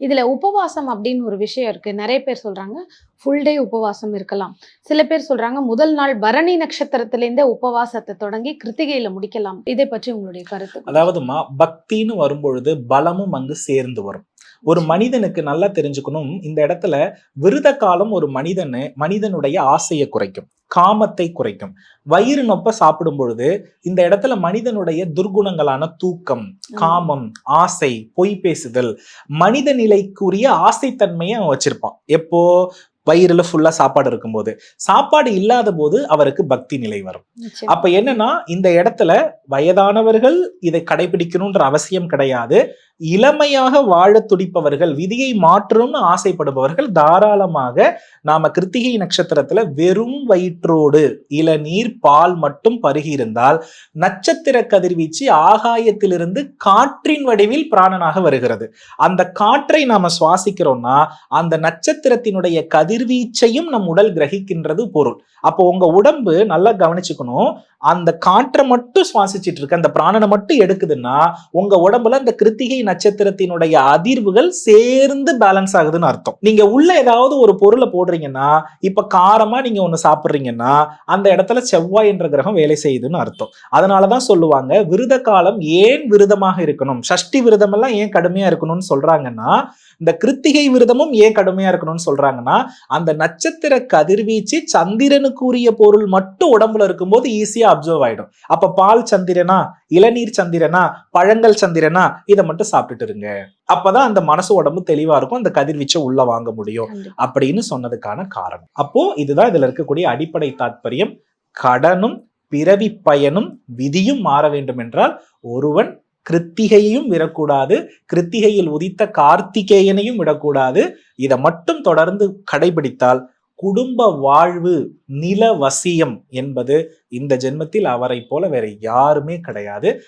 இதில் உபவாசம் அப்படின்னு ஒரு விஷயம் இருக்குது நிறைய பேர் சொல்கிறாங்க ஃபுல் டே உபவாசம் இருக்கலாம். சில பேர் சொல்கிறாங்க முதல் நாள் பரணி நட்சத்திரத்திலேருந்தே உபவாசத்தை தொடங்கி கிருத்திகையில் முடிக்கலாம். இதை பற்றி உங்களுடைய கருத்து. அதாவதுமா பக்தின்னு வரும்பொழுது பலமும் அங்கு சேர்ந்து வரும். ஒரு மனிதனுக்கு நல்லா தெரிஞ்சுக்கணும். இந்த இடத்துல விரத காலம் ஒரு மனிதனு மனிதனுடைய ஆசையை குறைக்கும் காமத்தை குறைக்கும். வயிறு நொப்ப சாப்பிடும் பொழுது இந்த இடத்துல மனிதனுடைய துர்குணங்களான தூக்கம் காமம் ஆசை பொய் பேசுதல் மனித நிலைக்குரிய ஆசைத்தன்மையை அவன் வச்சிருப்பான். எப்போ? வயிறுல ஃபுல்லா சாப்பாடு இருக்கும்போது. சாப்பாடு இல்லாத போது அவருக்கு பக்தி நிலை வரும். அப்ப என்னன்னா இந்த இடத்துல வயதானவர்கள் இதை கடைபிடிக்கணும்ன்ற அவசியம் கிடையாது. இளமையாக வாழ துடிப்பவர்கள் விதியை மாற்றணும்னு ஆசைப்படுபவர்கள் தாராளமாக நாம கிருத்திகை நட்சத்திரத்துல வெறும் வயிற்றோடு இளநீர் பால் மட்டும் பருகி இருந்தால் நட்சத்திர கதிர்வீச்சு ஆகாயத்திலிருந்து காற்றின் வடிவில் பிராணனாக வருகிறது. அந்த காற்றை நாம சுவாசிக்கிறோம்னா அந்த நட்சத்திரத்தினுடைய கதிர்வீச்சையும் நம் உடல் கிரகிக்கின்றது பொருள். அப்போ உங்க உடம்பு நல்லா கவனிச்சுக்கணும். அந்த காற்றை மட்டும் சுவாசிச்சிட்டு இருக்கு அந்த பிராணனை மட்டும் எடுக்குதுன்னா உங்க உடம்புல அந்த கிருத்திகை நட்சத்திரத்தினுடைய அதிர்வுகள் சேர்ந்து பேலன்ஸ் ஆகுதுன்னு அர்த்தம். நீங்க உள்ள ஏதாவது ஒரு பொருளை போடுறீங்கன்னா இப்ப காரமா நீங்க ஒண்ணு சாப்பிடுறீங்கன்னா அந்த இடத்துல செவ்வாய் என்ற கிரகம் வேலை செய்யுதுன்னு அர்த்தம். அதனாலதான் சொல்லுவாங்க விருத காலம் ஏன் விரதமாக இருக்கணும்? சஷ்டி விரதம் எல்லாம் ஏன் கடுமையா இருக்கணும்னு சொல்றாங்கன்னா இந்த கிருத்திகை விரதமும் ஏன் கடுமையா இருக்கணும்னு சொல்றாங்கன்னா அந்த நட்சத்திர கதிர்வீச்சு சந்திரனுக்குரிய பொருள் மட்டும் உடம்புல இருக்கும்போது ஈஸியா அப்சர்வ் ஆயிடும். அப்ப பால் சந்திரனா இளநீர் சந்திரனா பழங்கள் சந்திரனா இதை மட்டும் சாப்பிட்டுட்டு இருங்க. அப்பதான் அந்த மனசு உடம்பு தெளிவா இருக்கும். அந்த கதிர்வீச்சை உள்ள வாங்க முடியும். அப்படின்னு சொன்னதுக்கான காரணம். அப்போ இதுதான் இதுல இருக்கக்கூடிய அடிப்படை தாற்பயம் கடனும் பிறவி பயனும் விதியும் மாற வேண்டும் என்றால் ஒருவன் கிருத்திகையையும் விடக்கூடாது. கிருத்திகையில் உதித்த கார்த்திகேயனையும் விடக்கூடாது. இதை மட்டும் தொடர்ந்து கடைபிடித்தால் குடும்ப வாழ்வு நில வசியம் என்பது இந்த ஜென்மத்தில் அவரை போல வேற யாருமே கிடையாது.